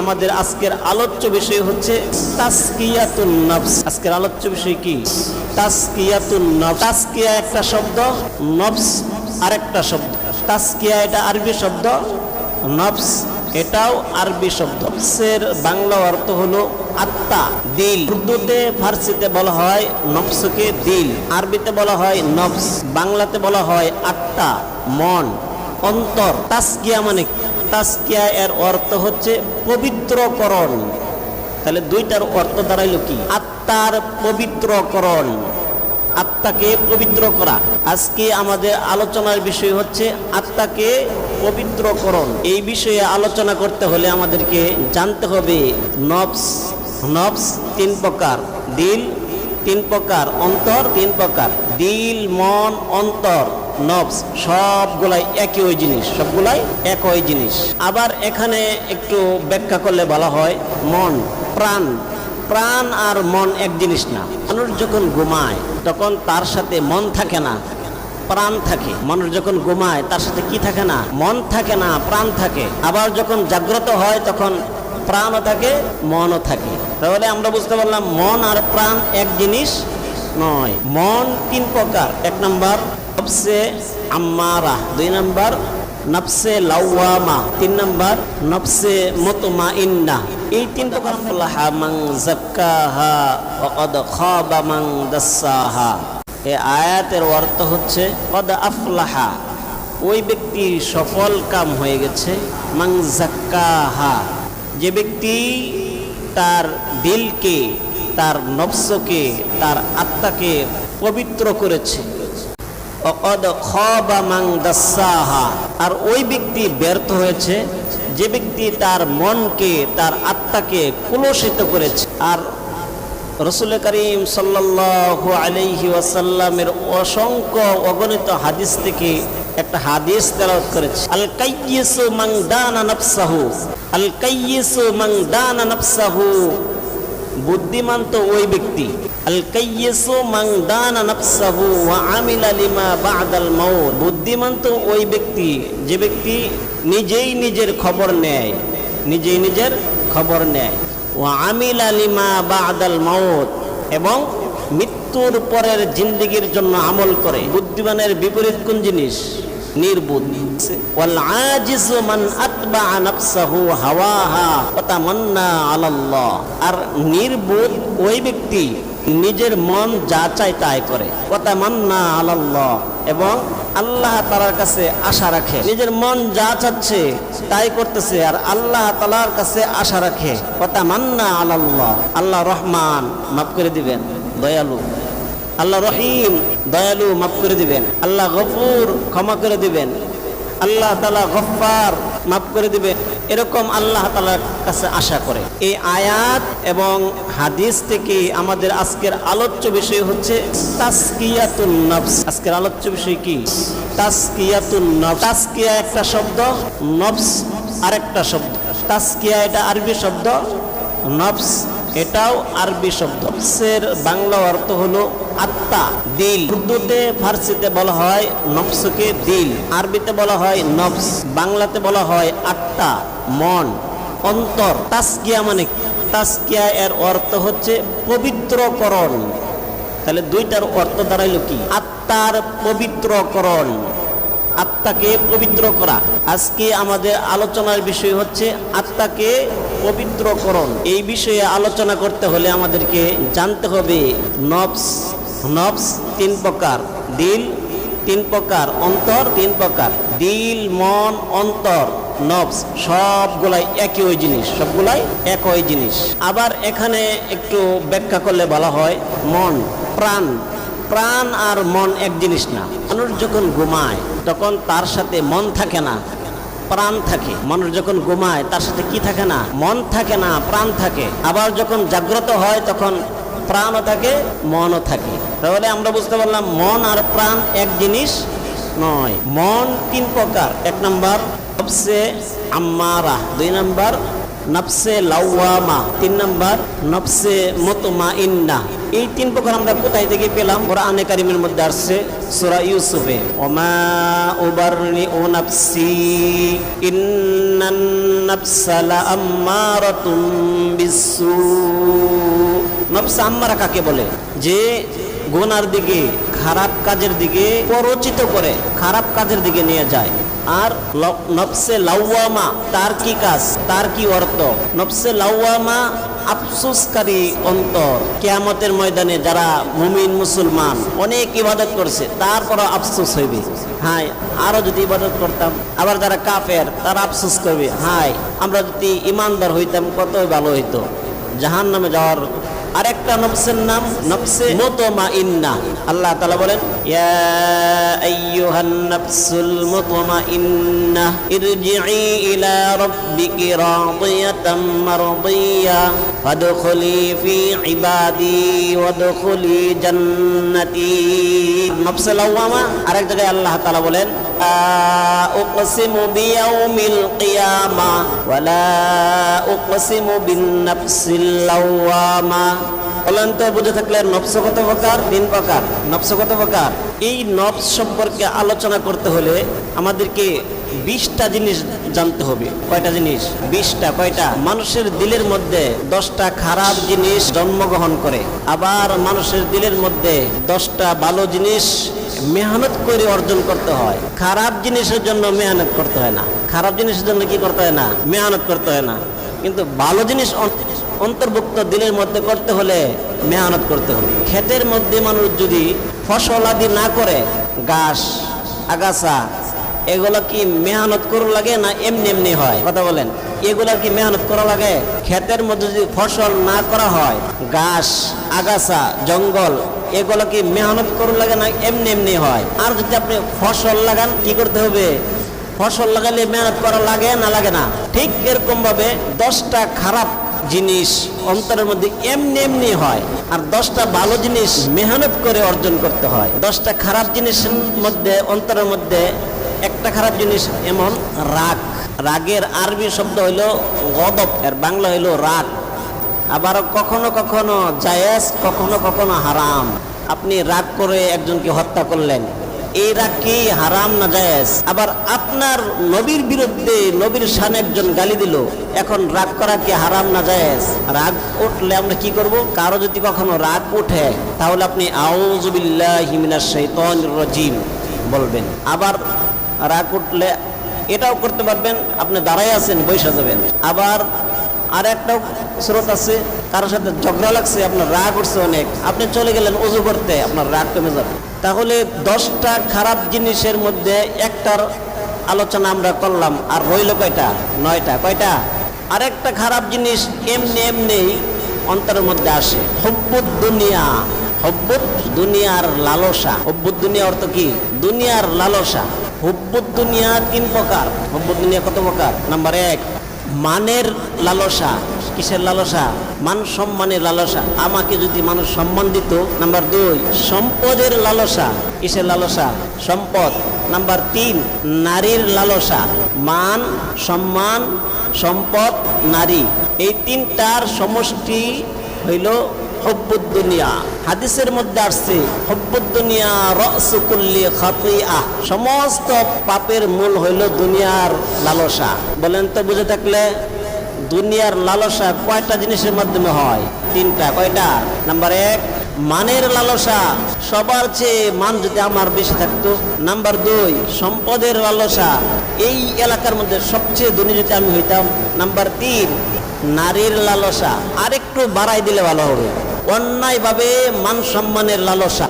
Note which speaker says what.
Speaker 1: আমাদের আজকের আলোচ্য বিষয় হচ্ছে তাসকিয়াতুন আজকের আলোচ্য বিষয় কি? তাসকিয়াতুন একটা শব্দ, নফস আরেকটা শব্দ। তাসকিয়া এটা আরবি শব্দ, নফস এটাও আরবি শব্দ। নফসের বাংলা অর্থ হলো আত্মা, দিল। উর্দুতে, ফার্সিতে বলা হয় নফসকে দিল। আরবিতে বলা হয় নফস। বাংলাতে বলা হয় আত্মা, মন, অন্তর। তাসকিয়া মানে? তাসকিয়া এর অর্থ হচ্ছে পবিত্রকরণ। তাহলে দুইটার অর্থ দাঁড়াইল কি? আত্মার পবিত্রকরণ। আত্মাকে পবিত্র করা। আজকে আমাদের আলোচনার বিষয় হচ্ছে আত্মাকে পবিত্রকরণ। এই বিষয়ে আলোচনা করতে হলে আমাদেরকে জানতে হবে নবস নবস তিন প্রকার। দিল তিন প্রকার, অন্তর তিন প্রকার, দিল, মন, অন্তর, নবস, সবগুলাই একই ওই জিনিস, সবগুলাই একই জিনিস। আবার এখানে একটু ব্যাখ্যা করলে বলা হয় মন, প্রাণ। প্রাণ আর মন এক জিনিস না। মানুষ যখন ঘুমায়, তখন তার সাথে মন থাকে না, প্রাণ থাকে। মানুষ যখন ঘুমায়, তার সাথে কি থাকে না? মন থাকে না, প্রাণ থাকে। আবার যখন জাগ্রত হয়, তখন প্রাণও থাকে, মনও থাকে। তাহলে আমরা বুঝতে পারলাম, মন আর প্রাণ এক জিনিস নয়। মন তিন প্রকার। এক নম্বর, নফসে আম্মারা। দুই নম্বর, নফসে লাওয়ামা। তিন নম্বর, নফসে মুতমা ইন্না এই তিন প্রকার আফলাহা মাং জাক্কাহা ওয়াকাদ খাবা মাং দাসাহা। এই আয়াতের অর্থ হচ্ছে, কদ আফলাহা। ওই ব্যক্তি সফল কাম হয়ে গেছে মাং জাক্কাহা যে ব্যক্তি তার দিলকে, তার নফসকে, তার আত্মাকে পবিত্র করেছে। আর ওই ব্যক্তি ব্যর্থ হয়েছে, যে ব্যক্তি তার মনকে, তার আত্মাকে কুলসিত করেছে। আর রসুল করিম সাল্লাল্লাহু আলাইহি ওয়াসাল্লামের অসংখ্য অগণিত হাদিস থেকে একটা হাদিস তেলাওয়াত করেছে। আল কাইয়িসু মান দানা নাফসাহু। আল কাইয়িসু মান দানা নাফসাহু। বুদ্ধিমান তো ওই ব্যক্তি। আল কাইয়িসু মান দানা নাফসাহু ওয়া আমিলা লিমা বা'দাল মাউত। বুদ্ধিমান তো ওই ব্যক্তি, যে ব্যক্তি নিজেই নিজের খবর নেয়। নিজেই নিজের খবর নেয়। ও আমিল আলিমা বাদাল মাউত। এবং মৃত্যুর পরের জিন্দগির জন্য আমল করে। বুদ্ধিমানের বিপরীত কোন জিনিস? ওয়া তামান্না আর নির্বুদ ওই ব্যক্তি নিজের মন যা চায় তাই করে। কথা মান্না আলাল্লাহ। এবং আল্লাহ তালার কাছে আশা রাখে। নিজের মন যা চাচ্ছে তাই করতেছে আর আল্লাহ তালার কাছে আশা রাখে। কথা মান্না আলাল্লাহ। আল্লাহ রহমান, মাফ করে দিবেন, দয়ালু। আল্লাহ রহিম, দয়ালু মাফ করে দিবেন। আল্লাহ গফুর, ক্ষমা করে দিবেন। আল্লাহ তালা গফার মাফ করে দিবে এরকম আল্লাহ তালার কাছে আশা করে। এই আয়াত এবং হাদিস থেকে আমাদের আজকের আলোচ্য বিষয় হচ্ছে তাসকিয়াতুন নফস। আজকের আলোচ্য বিষয় কি? তাসকিয়াতুন নফস। তাসকিয়া একটা শব্দ, নফস আরেকটা শব্দ। তাসকিয়া এটা আরবি শব্দ, নফস এটাও আরবি শব্দ। নফসের বাংলা অর্থ হলো আত্মা, দিল। উর্দুতে ফার্সিতে বলা হয় নফসকে দিল। আরবিতে বলা হয় নফস। বাংলাতে বলা হয় আত্মা, মন, অন্তর। তাসকিয়া মানে? তাসকিয়া এর অর্থ হচ্ছে পবিত্রকরণ। তাহলে দুইটার অর্থ দাঁড়াইল কি? আত্মার পবিত্রকরণ। আত্মাকে পবিত্র করা। আজকে আমাদের আলোচনার বিষয় হচ্ছে আত্মাকে পবিত্রকরণ। এই বিষয়ে আলোচনা করতে হলে আমাদেরকে জানতে হবে নবস নবস তিন প্রকার, দিল তিন প্রকার, অন্তর তিন প্রকার, দিল, মন, অন্তর নবস সবগুলাই একই ওই জিনিস, সবগুলাই একই জিনিস। আবার এখানে একটু ব্যাখ্যা করলে বলা হয় মন, প্রাণ। প্রাণ আর মন এক জিনিস না। মানুষ যখন ঘুমায়, তখন তার সাথে মন থাকে না, প্রাণ থাকে। মানুষ যখন ঘুমায়, তার সাথে কি থাকে না? মন থাকে না, প্রাণ থাকে। আবার যখন জাগ্রত হয়, তখন প্রাণও থাকে, মনও থাকে। তাহলে আমরা বুঝতে পারলাম, মন আর প্রাণ এক জিনিস নয়। মন তিন প্রকার। এক নম্বর সবসে আম্মারা। দুই নম্বর, নফসে লাউয়ামা তিন নাম্বার, নফসে মতমা ইন্না এই তিন প্রকার আমরা কোথায় থেকে পেলাম? কোরআনে কারিমের মধ্যে আসছে সূরা ইউসুফে। ওমা উবারনি ও নাফসি ইন্নান নাফসা লাআম্মারাতুম বিসসু। নফস আম্মারা কাকে বলে? যে গুনার দিকে, খারাপ কাজের দিকে প্ররোচিত করে, খারাপ কাজের দিকে নিয়ে যায়। আর নফসে লাউয়ামা তার কি কাজ? তার কি অর্থ? নফসে লাউয়ামা আফসোসকারী অন্তর। কেয়ামতের ময়দানে যারা মুমিন, মুসলমান, অনেক ইবাদত করছে, তারপরও আফসোস হইবে। হাই আরও যদি ইবাদত করতাম, আবার যারা কাফের, তারা আফসোস করবে। হাই আমরা যদি ইমানদার হইতাম, কতই ভালো হইতো। জাহান নামে যাওয়ার আরেকটা নফসের নাম? নফসে মুতমা ইন্না আল্লাহ তালা বলেন নাফসুল মুতমা ইন্না ইরজিই ইলা রাব্বিকি রাদিয়াতাম মারদিয়া। ফাদখুলি ফি ইবাদি ওয়াদখুলি জান্নাতি নফসে লাওয়ামা আরেক জায়গায় আল্লাহ তাআলা বলেন أقسم بيوم القيامة ولا أقسم بالنفس اللوامة বলেন তো বুঝে থাকলে নফস কত প্রকার তিন প্রকার নফস কত প্রকার এই নফস সম্পর্কে আলোচনা করতে হলে আমাদেরকে বিশটা জিনিস জানতে হবে। কয়টা জিনিস? বিশটা, কয়টা? মানুষের দিলের মধ্যে দশটা খারাপ জিনিস জন্মগ্রহণ করে। আবার মানুষের দিলের মধ্যে দশটা ভালো জিনিস মেহনত করে অর্জন করতে হয়। খারাপ জিনিসের জন্য মেহনত করতে হয় না। খারাপ জিনিসের জন্য কি করতে হয় না? মেহনত করতে হয় না। কিন্তু ভালো জিনিস অন্তর্ভুক্ত দিলের মধ্যে করতে হলে মেহনত করতে হবে। ক্ষেতের মধ্যে মানুষ যদি ফসল আদি না করে ঘাস আগাছা এগুলো কি মেহনত করা লাগে না এমনি এমনি হয়? কথা বলেন। এগুলা কি মেহনত করা লাগে? ক্ষেতের মধ্যে যদি ফসল না করা হয়, ঘাস, আগাছা, জঙ্গল, এগুলো কি মেহনত করা লাগে না এমনি এমনি হয়? আর যদি আপনি ফসল লাগান, কি করতে হবে? ফসল লাগালে মেহনত করা লাগে না লাগে না? ঠিক এরকম ভাবে দশটা খারাপ জিনিস অন্তরের মধ্যে এমনি এমনি হয়। আর দশটা ভালো জিনিস মেহনত করে অর্জন করতে হয়। দশটা খারাপ জিনিসের মধ্যে, অন্তরের মধ্যে একটা খারাপ জিনিস, এমন রাগ। রাগের আরবি শব্দ হইল গদব, এর বাংলা হইল রাগ। আবার কখনো কখনো জায়েজ, কখনো কখনো হারাম। আপনি রাগ করে একজনকে হত্যা করলেন। এই রাগ কি হারাম না জায়েজ? আবার আপনার নবীর বিরুদ্ধে নবীর সামনে একজন গালি দিল, এখন রাগ করা কি হারাম না জায়েজ? রাগ উঠলে আমরা কি করব? কারও যদি কখনো রাগ উঠে, তাহলে আপনি আউজুবিল্লাহি মিনাশ শাইতানির রাজিম বলবেন। আবার রাগ উঠলে এটাও করতে পারবেন, আপনি দাঁড়াই আছেন বৈশা যাবেন। আবার আর একটা স্রোত আছে, কারোর সাথে ঝগড়া লাগছে, আপনার রাগ উঠছে অনেক, আপনি চলে গেলেন অজু করতে, আপনার রাগ কমে যাবে। তাহলে দশটা খারাপ জিনিসের মধ্যে একটার আলোচনা আমরা করলাম, আর রইল কয়টা? নয়টা। কয়টা? আরেকটা খারাপ জিনিস এমনি এমনি অন্তরের মধ্যে আসে, হব্বুদ দুনিয়া। হব্বুদ দুনিয়ার লালসা। হব্বুদ দুনিয়া অর্থ কি? দুনিয়ার লালসা। হব্বুদ দুনিয়া তিন প্রকার। হব্বুদ দুনিয়া কত প্রকার? নাম্বার এক, মানের লালসা। কিসের লালসা? মান সম্মানের লালসা। আমাকে যদি মানুষ সম্মান দিত, নাম্বার দুই, সম্পদের লালসা। কিসের লালসা? সম্পদ। নাম্বার তিন, নারীর লালসা। মান, সম্মান, সম্পদ, নারী। এই তিনটার সমষ্টি হইল হব্বুদ দুনিয়া হাদিসের মধ্যে আসছে হব্বুদ দুনিয়া রসুকুল্লি খাতিয়া সমস্ত পাপের মূল হইল দুনিয়ার লালসা। বলেন তো বুঝে থাকলে, দুনিয়ার লালসা কয়টা জিনিসের মাধ্যমে হয়? তিনটা। কয়টা? নাম্বার এক, মানের লালসা। সবার চেয়ে মান যদি আমার বেশি থাকতো। নাম্বার দুই, সম্পদের লালসা। এই এলাকার মধ্যে সবচেয়ে ধনী যদি আমি হইতাম। নাম্বার তিন, নারীর লালসা। আরেকটু বাড়াই দিলে ভালো হবে। অন্যায়ভাবে মান সম্মানের লালসা।